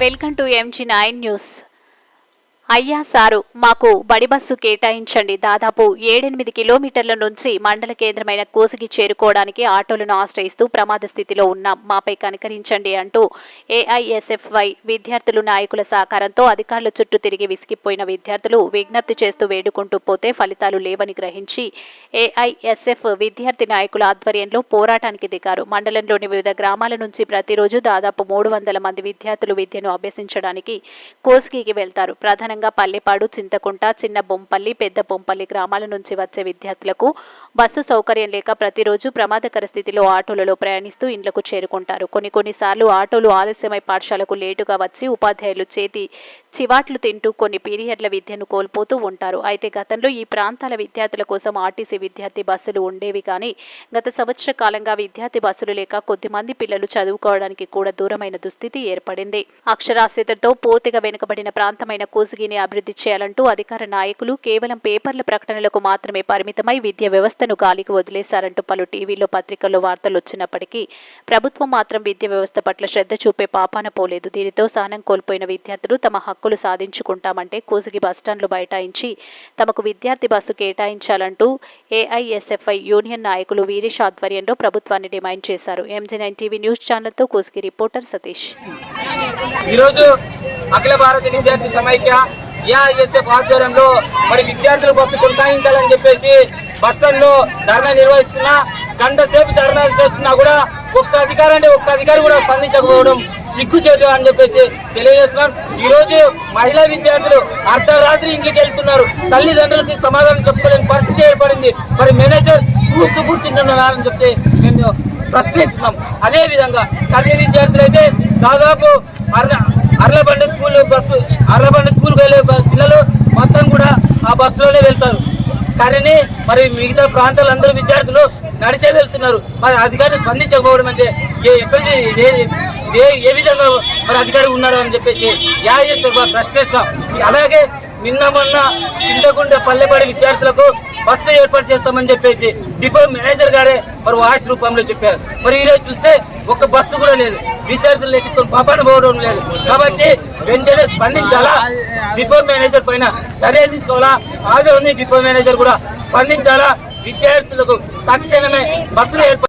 Welcome to MG nine news అయ్యా sir మాకు బడి బస్సు కేటాయించండి. దాదాపు ఏడెనిమిది కిలోమీటర్ల నుంచి మండల కేంద్రమైన కోసికి చేరుకోవడానికి ఆటోలను ఆశ్రయిస్తూ ప్రమాద స్థితిలో ఉన్నాం. మాపై కనికరించండి అంటూ ఏఐఎస్ఎఫ్వై విద్యార్థులు నాయకుల సహకారంతో అధికారుల చుట్టూ తిరిగి విసిగిపోయిన విద్యార్థులు విజ్ఞప్తి చేస్తూ వేడుకుంటూ పోతే ఫలితాలు లేవని గ్రహించి ఏఐఎస్ఎఫ్ విద్యార్థి నాయకుల ఆధ్వర్యంలో పోరాటానికి దిగారు. మండలంలోని వివిధ గ్రామాల నుంచి ప్రతిరోజు దాదాపు మూడు వందల మంది విద్యార్థులు విద్యను అభ్యసించడానికి కోసికి వెళ్తారు. ప్రధానంగా పల్లెపాడు చింతకుంట చిన్న బొంపల్లి పెద్ద బొంపల్లి గ్రామాల నుంచి వచ్చే విద్యార్థులకు బస్సు సౌకర్యం లేక ప్రతిరోజు ప్రమాదకర స్థితిలో ఆటోలలో ప్రయాణిస్తూ ఇండ్లకు చేరుకుంటారు. కొన్ని కొన్నిసార్లు ఆటోలు ఆలస్యమై పాఠశాలకు లేటుగా వచ్చి ఉపాధ్యాయులు చేతి చివాట్లు తింటూ కొన్ని పీరియడ్ల విద్యను కోల్పోతూ ఉంటారు. అయితే గతంలో ఈ ప్రాంతాల విద్యార్థుల కోసం ఆర్టీసీ విద్యార్థి బస్సులు ఉండేవి కానీ గత సంవత్సర కాలంగా విద్యార్థి బస్సులు లేక కొద్దిమంది పిల్లలు చదువుకోవడానికి కూడా దూరమైన దుస్థితి ఏర్పడింది. అక్షరాస్యతతో పూర్తిగా వెనుకబడిన ప్రాంతమైన కోసిగిని అభివృద్ధి చేయాలంటూ అధికార నాయకులు కేవలం పేపర్ల ప్రకటనలకు మాత్రమే పరిమితమై విద్య వ్యవస్థను గాలికి వదిలేశారంటూ పలు టీవీలో పత్రికల్లో వార్తలు వచ్చినప్పటికీ ప్రభుత్వం మాత్రం విద్యా వ్యవస్థ పట్ల శ్రద్ధ చూపే పాపాన పోలేదు. దీనితో సహనం కోల్పోయిన విద్యార్థులు తమ హక్కులు సాధించుకుంటామంటే కోసిగి బస్టాండ్లు బైఠాయించి తమకు విద్యార్థి బస్సు కేటాయించాలంటూ ఏఐఎస్ఎఫ్ఐ యూనియన్ నాయకులు వీరేష్ ఆధ్వర్యంలో ప్రభుత్వాన్ని డిమాండ్ చేశారు. ఎంజీ నైన్ టీవీ న్యూస్ ఛానల్తో కూసుగి రిపోర్టర్ సతీష్. ఈరోజు అఖిల భారత విద్యార్థి సమైక్య ఏఐఎస్ఎఫ్ ఆధ్వర్యంలో మరి విద్యార్థుల బస్సు కొనసాగించాలని చెప్పేసి బస్ స్టాండ్లో ధర్నా నిర్వహిస్తున్నా గంట సేపు ధర్నా చేస్తున్నా కూడా ఒక్క అధికారి అంటే ఒక్క అధికారి కూడా స్పందించకపోవడం సిగ్గుచేటు అని చెప్పేసి తెలియజేస్తున్నాం. ఈ రోజు మహిళా విద్యార్థులు అర్ధరాత్రి ఇంటికి వెళ్తున్నారు. తల్లిదండ్రులకి సమాధానం చెప్పుకోలేని పరిస్థితి ఏర్పడింది. మరి మేనేజర్ చూస్తూ కూర్చుంటున్నారని చెప్తే మేము ప్రశ్నిస్తున్నాం. అదే విధంగా కన్య విద్యార్థులు అయితే దాదాపు అర్ల అర్లబండి స్కూల్ బస్సు అర్లబండి స్కూల్కి వెళ్ళే పిల్లలు మొత్తం కూడా ఆ బస్సులోనే వెళ్తారు. కానీ మరి మిగతా ప్రాంతాలందరూ విద్యార్థులు నడిచే వెళ్తున్నారు. మరి అధికారులు స్పందించకపోవడం అంటే ఏ ఎక్కడ ఏ ఏ విధంగా మరి అధికారులు ఉన్నారు అని చెప్పేసి యా ప్రశ్నిస్తాం. అలాగే నిన్న మొన్న చింతకుండ పల్లెపడి విద్యార్థులకు బస్సు ఏర్పాటు చేస్తామని చెప్పేసి డిపో మేనేజర్ గారే మరి వాయిస్ రూపంలో చెప్పారు. మరి ఈ రోజు చూస్తే ఒక బస్సు కూడా లేదు. విద్యార్థులు ఎక్కించుకొని పాపాన పోవడం లేదు. కాబట్టి వెంటనే స్పందించాలా? డిపో మేనేజర్ పైన చర్యలు తీసుకోవాలా? ఆదరణ డిపో మేనేజర్ కూడా స్పందించాలా? విద్యార్థులకు తక్షణమే బస్సులు ఏర్పాటు